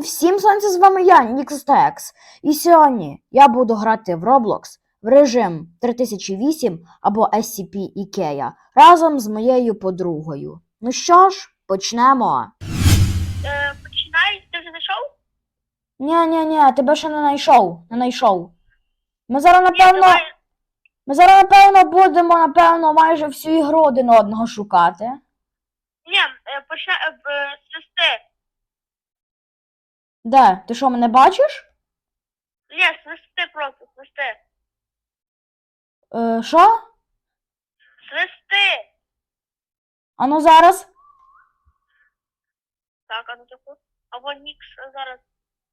всім сонце з вами я, Нікстекс. І сьогодні я буду грати в Roblox в режим 3008 або SCP Ikea разом з моєю подругою. Ну що ж, почнемо. Е, починай, ти вже знайшов? Ні, ні, ні, тебе ще не знайшов. Не знайшов. Ми зараз, напевно, давай. ми зараз, напевно, будемо, напевно, майже всю ігру один одного шукати. Ні, е, починай е, б- свисти. Де? Ти що, мене бачиш? Ні, свисти просто, свисти. Е, що? Свисти. А ну зараз. Так, а ну таку. Або Нікс зараз.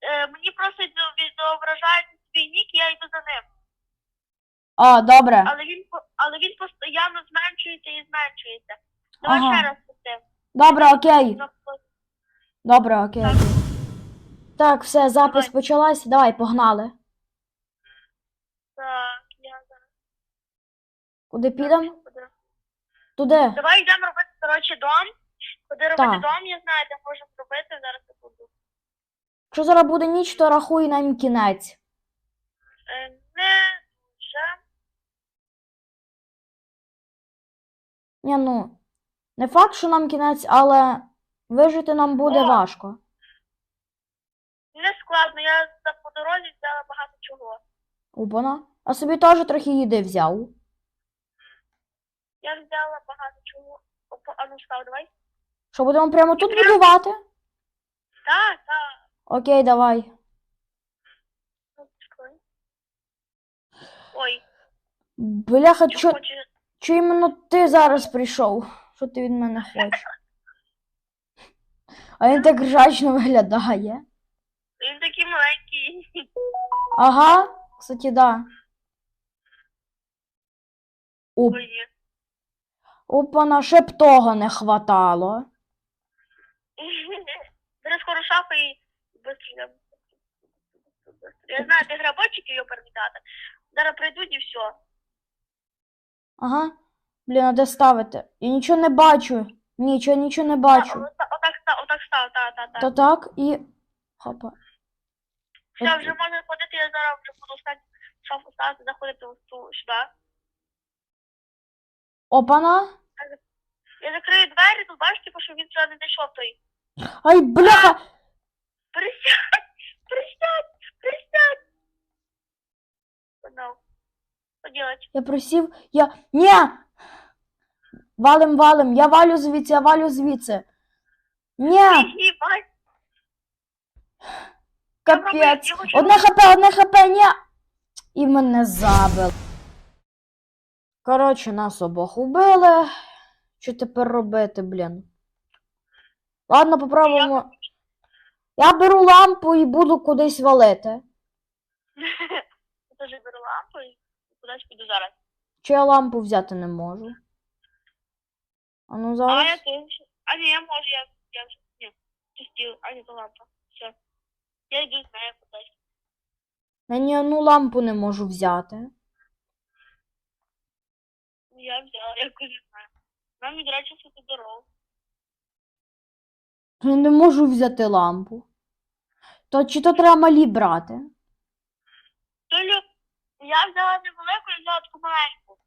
Е, мені просто відо- відображається свій нік, я йду за ним. А, добре. Але він але він постійно зменшується і зменшується. Давай Ага. ще раз свисти. Добре, окей. Ну, Добре, окей. Так. Так, все, запис Давай. почалась. Давай, погнали. Так, я зараз. Куди підемо? буду. Туди. Давай йдемо робити, коротше, дом. Куди робити Так. дом, я знаю, де можемо робити, зараз секунду. Якщо зараз буде ніч, то рахуй нам кінець. Е, не вже. Ні, ну, не факт, що нам кінець, але вижити нам буде О! важко. Не складно, я за по дорозі взяла багато чого. Убана. А собі теж трохи їди взяв. Я взяла багато чого. Опа, а ну став, давай. Що будемо прямо тут Прям- будувати? Так, так. Окей, давай. Ну. Ой, Бляха, чо, хочеш? чо іменно ти зараз прийшов? Що ти від мене хочеш? А він так ржачно виглядає. Він такий маленький. Ага, кстати, да. Оп, Ой. опана, ще б того не хватало. Зараз скоро шафа і быстро. Я знаю, де грабочики його перемітати. Зараз прийдуть і все. Ага. Блін, а де ставити? Я нічого не бачу. Нічого, нічого не бачу. Отак, отак отак став, так, так, так. Та так і. Хопа. Все, вже можна ходити, я зараз вже буду стати шафу ставити, заходити в ту сюди. Опана. Я закрию двері, тут бачиш, типу, що він сюди не зайшов той. Ай, бляха! Присядь! Присядь! Присядь! Що делать? Я просив. Я. Ні! Валим, валим. Я валю звідси, я валю звідси. Ні! Їбать! Капець. Одне хп, одне хп, ні. І мене забили. Коротше, нас обох убили. Що тепер робити, блін? Ладно, попробуємо. Я беру лампу і буду кудись валити. Я теж беру лампу і кудись піду зараз. Чи я лампу взяти не можу? А ну А я теж. А ні, я можу, я, я. Ні, пустил, а не то лампа. Все. Я йду з нею кудись. Я ні одну лампу не можу взяти. Я взяла, я не знаю. Нам не речі дорогу. Я не можу взяти лампу. То чи то треба малі брати? Толю, я взяла невелику, я взяла таку маленьку.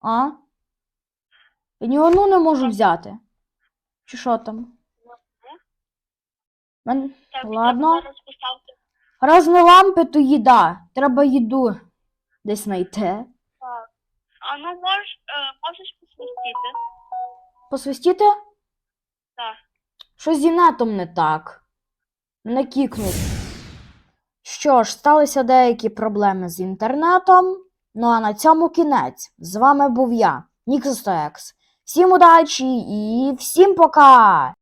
А? Я ні одну не можу взяти. Чи що там? Мен... Так, Ладно. Раз не лампи, то їда. Треба їду десь знайти. Так. А ну можеш, е, можеш посвістити? Посвистіти? Так. Щось зі нетом не так. Мене кікнуть. Що ж, сталися деякі проблеми з інтернетом. Ну а на цьому кінець. З вами був я, Ніксостекс. Всім удачі і всім пока!